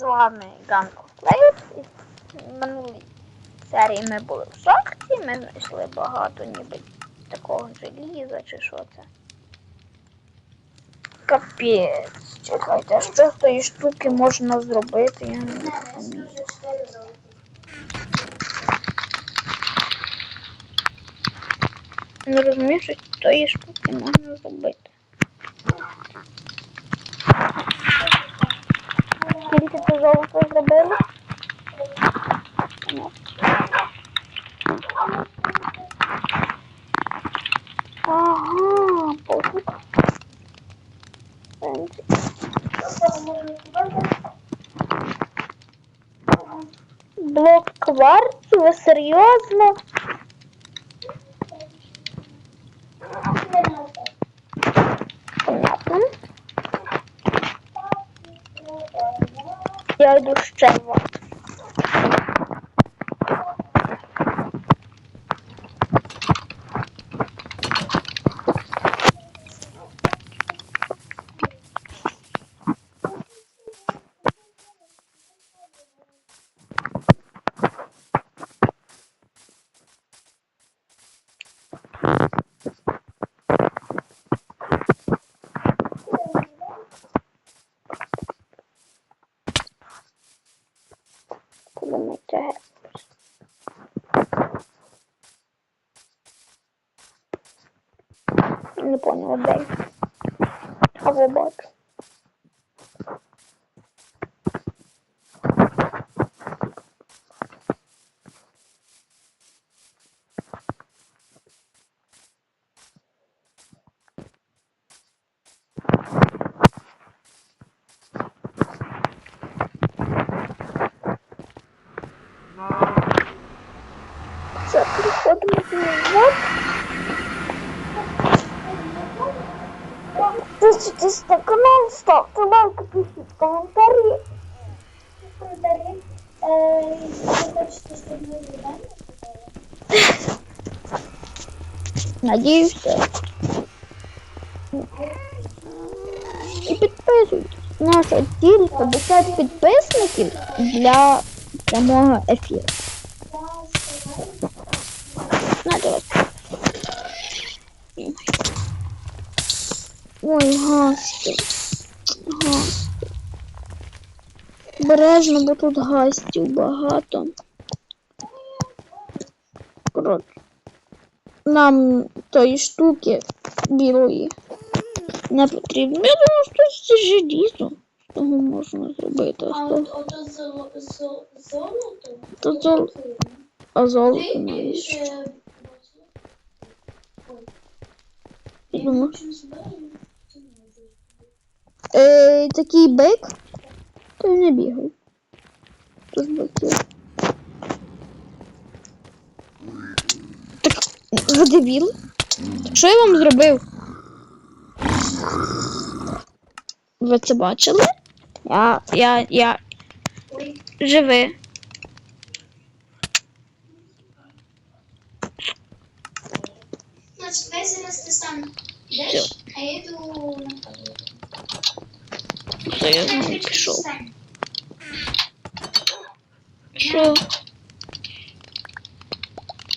З вами Ганко Плеєр. В минулій серії ми були в шахті, ми знайшли багато ніби такого желіза чи що це. Капець, чекайте, а що з тої штуки можна зробити, я не розумію. Не розумію, що з тої штуки можна зробити. Скільки ти золота зробили? Ага, пофіг. Блок кварцу, ви серйозно? Я йду це? Не поняла, де. А ви Все, переходимо назад. Підписуйтесь на канал, ставте лайки, пишіть коментарі. коментарі. Ви хочете, щоб ми видання Надіюся. І підписуйтесь. Наша ціль 50 підписників для прямого ефіру. Началось. Ой, гасті. Гасті. Бережно, бо тут гастів багато. Коротше. Нам тої штуки білої не потрібно. Я думаю, що це желізо. З того можна зробити. А от ото золо- золото? То то а золото? ще бачила? Ой. Я Думаю. нічого збираю, це не можу. Е, такий бик, то й не бігай. Тут бики. Так, ви дебіл? Що я вам зробив? Ви це бачили? Я, я, я Ой, живий. значить, хай зараз ти сам йдеш, а я йду на каву. Все, я знову Значить, пішов. сам. Що?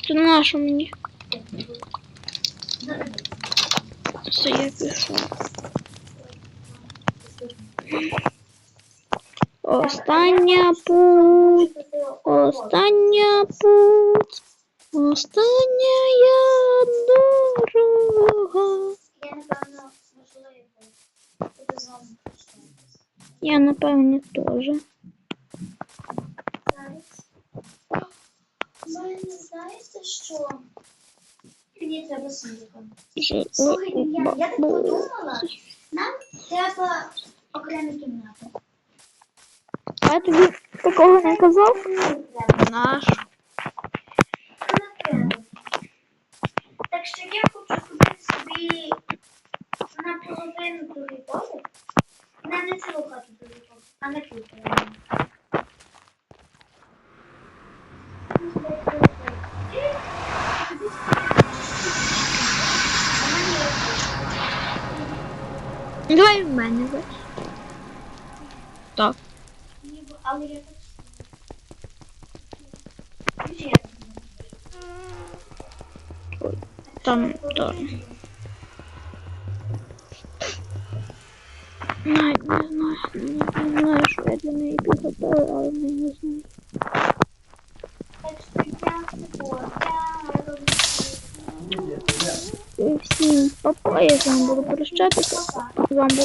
Це нащо мені? Все, я пішов. Остання путь, остання путь, остання дорога. Я напевне теж. Зараз. Ви не знаєте, що мені треба сумка. Жи- Слухайте, я, я так бу- подумала, нам треба окремі кімнати. А я тобі такого не казав? Не треба. Наш. Давай в мене. бач. Так. Ніби але я так скажу. Чи я так Ой, там то. Навіть не знаю. Не, не знаю, що я для неї підготую, але не, не знаю. І всім папа, я з вами буду прощатися. Папа. З вами